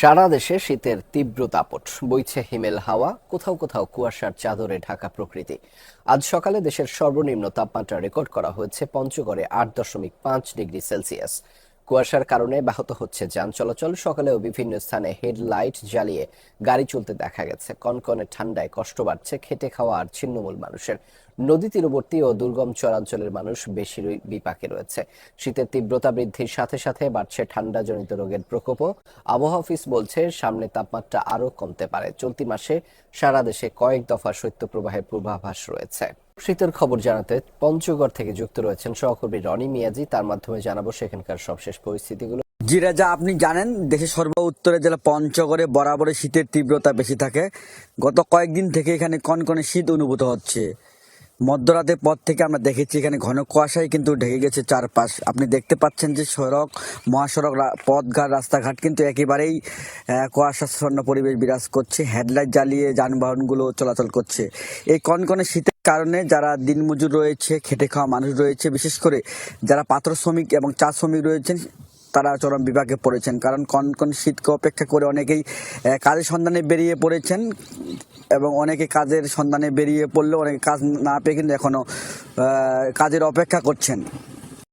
সারা দেশে শীতের তীব্র তাপট। বইছে হিমেল হাওয়া, কোথাও কোথাও কুয়াশার চাদরে ঢাকা প্রকৃতি। আজ সকালে দেশের সর্বনিম্ন তাপমাত্রা রেকর্ড করা হয়েছে পঞ্চগড়ে আট দশমিক পাঁচ ডিগ্রি সেলসিয়াস। কুয়াশার কারণে ব্যাহত হচ্ছে যান চলাচল। সকালেও বিভিন্ন স্থানে হেডলাইট জ্বালিয়ে গাড়ি চলতে দেখা গেছে। কনকনে ঠান্ডায় কষ্ট বাড়ছে, খেটে খাওয়া আর ছিন্নমূল মানুষের। নদী তীরবর্তী ও দুর্গম চরাঞ্চলের মানুষ বেশি বিপাকে রয়েছে। শীতের তীব্রতা বৃদ্ধির সাথে সাথে বাড়ছে ঠান্ডা জনিত রোগের প্রকোপও আবহাওয়া অফিস বলছে সামনে তাপমাত্রা আরও কমতে পারে। চলতি মাসে সারা দেশে কয়েক দফা শৈত্যপ্রবাহের পূর্বাভাস রয়েছে। শীতের খবর জানাতে পঞ্চগড় থেকে যুক্ত রয়েছেন সহকর্মী রনি মিয়াজি। তার মাধ্যমে জানাব সেখানকার সবশেষ পরিস্থিতিগুলো। জি রাজা আপনি জানেন, দেশের সর্ব উত্তরের জেলা পঞ্চগড়ে বরাবরই শীতের তীব্রতা বেশি থাকে। গত কয়েকদিন থেকে এখানে কনকনে শীত অনুভূত হচ্ছে। মধ্যরাতের পর থেকে আমরা দেখেছি এখানে ঘন কুয়াশায় কিন্তু ঢেকে গেছে চারপাশ। আপনি দেখতে পাচ্ছেন যে সড়ক, মহাসড়ক পথঘাট, রাস্তাঘাট কিন্তু একেবারেই কুয়াশাচ্ছন্ন পরিবেশ বিরাজ করছে। হেডলাইট জ্বালিয়ে যানবাহনগুলো চলাচল করছে। এই কনকনে শীতের কারণে যারা দিনমজুর রয়েছে, খেটে খাওয়া মানুষ রয়েছে, বিশেষ করে যারা পাত্র শ্রমিক এবং চা শ্রমিক রয়েছেন, তারা চরম বিভাগে পড়েছেন। কারণ কন কন শীতকে অপেক্ষা করে অনেকেই কাজের সন্ধানে বেরিয়ে পড়েছেন এবং অনেকে কাজের সন্ধানে বেরিয়ে পড়লেও অনেকে কাজ না পেয়ে কিন্তু এখনও কাজের অপেক্ষা করছেন।